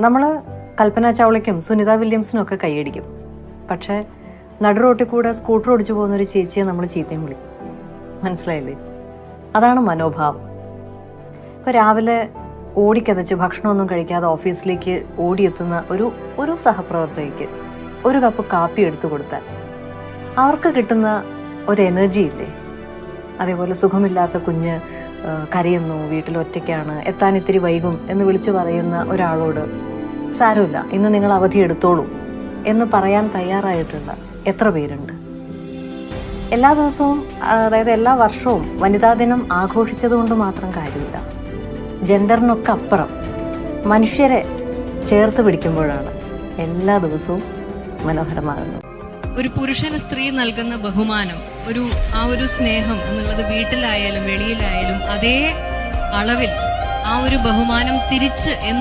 നമ്മൾ കൽപ്പന ചൗളയ്ക്കും സുനിത വില്യംസിനും ഒക്കെ കൈയടിക്കും. പക്ഷേ നടു റോട്ടിൽ കൂടെ സ്കൂട്ടർ ഓടിച്ചു പോകുന്ന ഒരു ചേച്ചിയെ നമ്മൾ ചീത്തയും വിളിക്കും. മനസ്സിലായില്ലേ? അതാണ് മനോഭാവം. ഇപ്പോൾ രാവിലെ ഓടിക്കതച്ച് ഭക്ഷണമൊന്നും കഴിക്കാതെ ഓഫീസിലേക്ക് ഓടിയെത്തുന്ന ഒരു ഒരു സഹപ്രവർത്തകയ്ക്ക് ഒരു കപ്പ് കാപ്പി എടുത്തു കൊടുത്താൽ അവർക്ക് കിട്ടുന്ന ഒരു എനർജി ഇല്ലേ? അതേപോലെ സുഖമില്ലാത്ത കുഞ്ഞ് കരയുന്നു വീട്ടിൽ ഒറ്റയ്ക്കാണ് എത്താൻ ഇത്തിരി വൈകും എന്ന് വിളിച്ചു പറയുന്ന ഒരാളോട് സാരമില്ല ഇന്ന് നിങ്ങൾ അവധി എടുത്തോളൂ എന്ന് പറയാൻ തയ്യാറായിട്ടുള്ള എത്ര പേരുണ്ട്? എല്ലാ ദിവസവും അതായത് എല്ലാ വർഷവും വനിതാ ദിനം ആഘോഷിച്ചതുകൊണ്ട് മാത്രം കാര്യമില്ല. ജെൻഡറിനൊക്കെ അപ്പുറം. മനുഷ്യരെ ചേർത്ത് പിടിക്കുമ്പോഴാണ് എല്ലാ ദിവസവും മനോഹരമാകുന്നത്. ഒരു പുരുഷന് സ്ത്രീ നൽകുന്ന ബഹുമാനം ഒരു ആ ഒരു സ്നേഹം എന്നുള്ളത് വീട്ടിലായാലും വെളിയിലായാലും അതേ അളവിൽ ആ ഒരു ബഹുമാനം തിരിച്ച്